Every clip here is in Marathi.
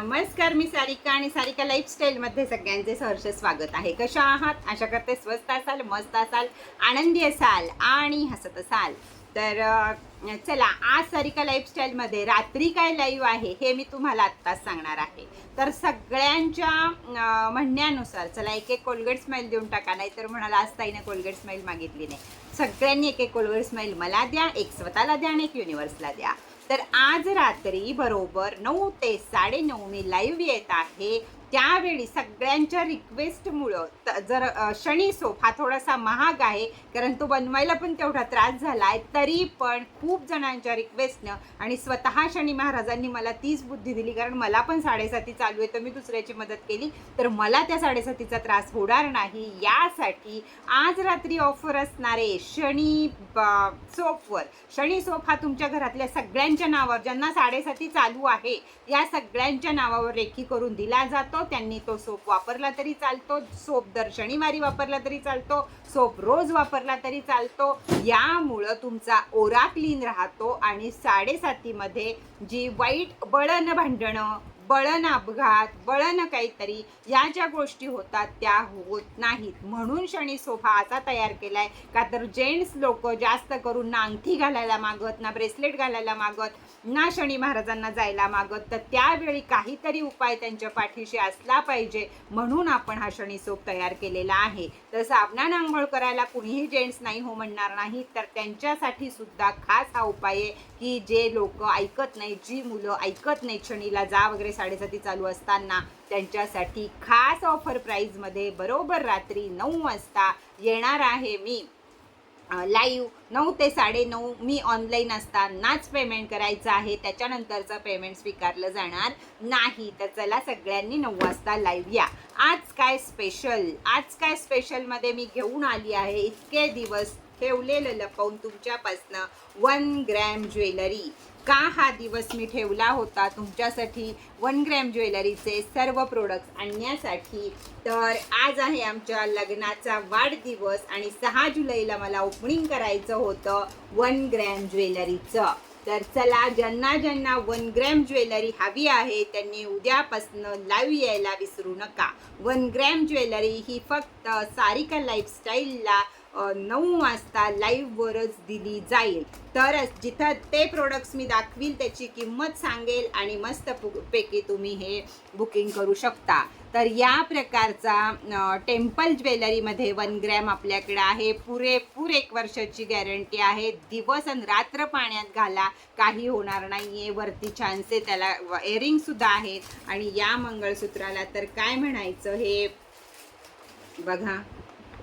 नमस्कार मी सारिका आणि सारिका लाईफस्टाईलमध्ये सगळ्यांचे सहर्ष स्वागत आहे. कशा आहात? अशा करते स्वस्त असाल मस्त असाल आनंदी असाल आणि हसत असाल. तर चला आज सारिका लाईफस्टाईलमध्ये रात्री काय लाईव्ह आहे हे मी तुम्हाला आत्ताच सांगणार आहे. तर सगळ्यांच्या म्हणण्यानुसार चला एक एक कोलगेट स्माईल देऊन टाका नाही तर म्हणाला आज ताईने कोलगेट स्माईल मागितली नाही. सगळ्यांनी एक एक कोलगेट स्माईल मला द्या एक स्वतःला द्या आणि एक युनिव्हर्सला द्या. तर आज रात्री बरोबर नऊ ते साडेनऊ मी लाईव्ह येत आहे. त्यावेळी सगळ्यांच्या रिक्वेस्टमुळं त- जर शनी सोप हा थोडासा महाग आहे कारण तो बनवायला पण तेवढा त्रास झाला आहे तरी पण खूप जणांच्या रिक्वेस्टनं आणि स्वतः शनी महाराजांनी मला तीच बुद्धी दिली कारण मला पण साडेसाती चालू आहे तर मी दुसऱ्याची मदत केली तर मला त्या साडेसातीचा त्रास होणार नाही. यासाठी आज रात्री ऑफर असणारे शनी ब- सोपवर शनी सोप हा तुमच्या घरातल्या सगळ्यांच्या नावावर ज्यांना साडेसाती चालू आहे या सगळ्यांच्या नावावर रेखी करून दिला जातो. त्यांनी तो सोप वापरला तरी चालतो सोप दर शनिवारी वापरला तरी चालतो सोप रोज वापरला तरी चालतो. यामुळं तुमचा ओरा क्लीन राहतो आणि साडेसातीमध्ये जी वाईट बळण भांडणं बळण अपघात बळण काहीतरी या ज्या गोष्टी होतात त्या होत नाहीत. म्हणून शनी सोफा असा तयार केलाय का तर जेंट्स लोक जास्त करून ना अंगठी घालायला मागत ना ब्रेसलेट घालायला मागत ना शनी महाराजांना जायला मागत तर त्यावेळी काहीतरी उपाय त्यांच्या पाठीशी असला पाहिजे म्हणून आपण हा शनी सोप तयार केलेला आहे. तर साबणाने आंघोळ करायला कुणीही जेंट्स नाही हो म्हणणार नाही तर त्यांच्यासाठी सुद्धा खास हा उपाय आहे की जे लोक ऐकत नाही जी मुलं ऐकत नाही क्षणीला जा वगैरे साडेसाती चालू असताना त्यांच्यासाठी खास ऑफर प्राईजमध्ये बरोबर रात्री नऊ वाजता येणार आहे मी. लाईव्ह नऊ ते साडेनऊ मी ऑनलाईन असतानाच पेमेंट करायचं आहे. त्याच्यानंतरचं पेमेंट स्वीकारलं जाणार नाही. तर चला सगळ्यांनी नऊ वाजता लाईव्ह या. आज काय स्पेशल आज काय स्पेशलमध्ये मी घेऊन आली आहे. इतके दिवस ठेवलेलं लपवून तुमच्यापासनं वन ग्रॅम ज्वेलरी का हा दिवस मी ठेवला होता तुमच्यासाठी? वन ग्रॅम ज्वेलरीचे सर्व प्रोडक्ट्स आणण्यासाठी. तर आज आहे आमच्या लग्नाचा वाढदिवस आणि सहा जुलैला मला ओपनिंग करायचं होतं वन ग्रॅम ज्वेलरीचं तर चला ज्यांना ज्यांना वन ग्रॅम ज्वेलरी हवी आहे त्यांनी उद्यापासनं लाईव्ह यायला विसरू नका. वन ग्रॅम ज्वेलरी ही फक्त सारिका लाईफस्टाईलला नऊ वाजता लाईव्हवरच दिली जाईल. तरच जिथं ते प्रोडक्ट्स मी दाखवील त्याची किंमत सांगेल आणि मस्त पैकी तुम्ही हे बुकिंग करू शकता. तर या प्रकारचा टेम्पल ज्वेलरीमध्ये वन ग्रॅम आपल्याकडे आहे. पुरेपूर एक वर्षाची गॅरंटी आहे. दिवस आणि रात्र पाण्यात घाला. काही होणार नाही आहे वरती छानसे त्याला एअरिंगसुद्धा आहेत. आणि या मंगळसूत्राला तर काय म्हणायचं हे? बघा.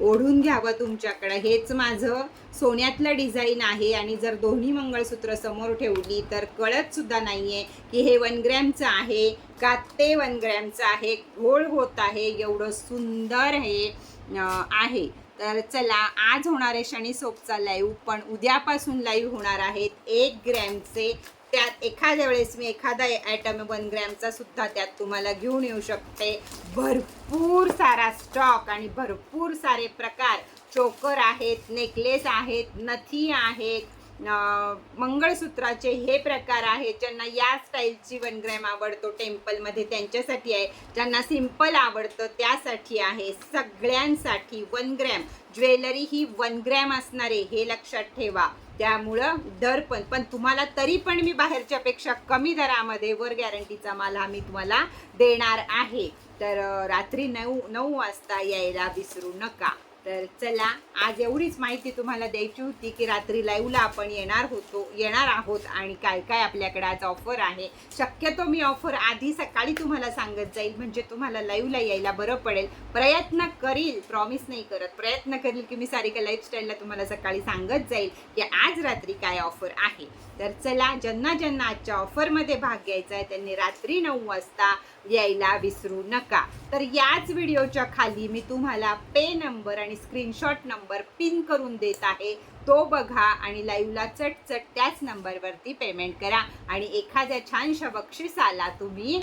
ओढून घ्यावं तुमच्याकडं. हेच माझं सोन्यातलं डिझाईन आहे आणि जर दोन्ही मंगळसूत्र समोर ठेवली तर कळत सुद्धा आहे की हे वन ग्रॅमचं आहे का ते वन ग्रॅमचं आहे. घोळ होत आहे एवढं सुंदर हे आहे. तर चला आज होणारे शनी सोपचा लाईव्ह पण उद्यापासून लाईव्ह होणार आहेत एक ग्रॅमचे त्यात एखाद्या वेळेस मी एखादा आयटम वन ग्रॅमचा सुद्धा त्यात तुम्हाला घेऊन येऊ शकते. भरपूर सारा स्टॉक आणि भरपूर सारे प्रकार. चोकर आहेत नेकलेस आहेत नथी आहेत मंगळसूत्राचे हे प्रकार आहेत ज्यांना या स्टाईलची वन ग्रॅम आवडतो टेम्पलमध्ये त्यांच्यासाठी आहे. ज्यांना सिंपल आवडतं त्यासाठी आहे. सगळ्यांसाठी वन ग्रॅम. ज्वेलरी ही वन ग्रॅम असणार आहे हे लक्षात ठेवा. त्यामुळं दर पण पण तुम्हाला तरी पण मी बाहेरच्यापेक्षा कमी दरामध्ये वर गॅरंटीचा माल हा मी तुम्हाला देणार आहे. तर रात्री नऊ नऊ वाजता यायला विसरू नका. तर चला आज एवढीच माहिती तुम्हाला द्यायची होती की रात्री लाईव्हला आपण येणार होतो येणार आहोत आणि काय काय आपल्याकडे आज ऑफर आहे. शक्यतो मी ऑफर आधी सकाळी तुम्हाला सांगत जाईल म्हणजे तुम्हाला लाईव्हला यायला बरं पडेल. प्रयत्न करील प्रॉमिस नाही करत. प्रयत्न करील की मी सारिका लाईफस्टाईलला तुम्हाला सकाळी सांगत जाईल की आज रात्री काय ऑफर आहे. तर चला ज्यांना ज्यांना आजच्या ऑफरमध्ये भाग घ्यायचा आहे त्यांनी रात्री नऊ वाजता यायला विसरू नका. तर याच व्हिडिओच्या खाली मी तुम्हाला पे नंबर आणि स्क्रीनशॉट नंबर पिन करून देत आहे. तो बघा आणि लाईव्हला चटचट त्याच नंबरवरती पेमेंट करा. आणि एखाद्या छानशा बक्षिसाला तुम्ही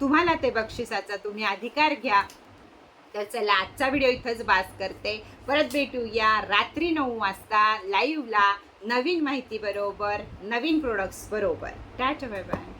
तुम्हाला ते बक्षिसाचा तुम्ही अधिकार घ्या. तर चला आजचा व्हिडिओ इथंच बास करते. परत भेटूया रात्री नऊ वाजता लाईव्हला नवीन माहिती बरोबर नवीन प्रोडक्ट्स बरोबर. Tata bye bye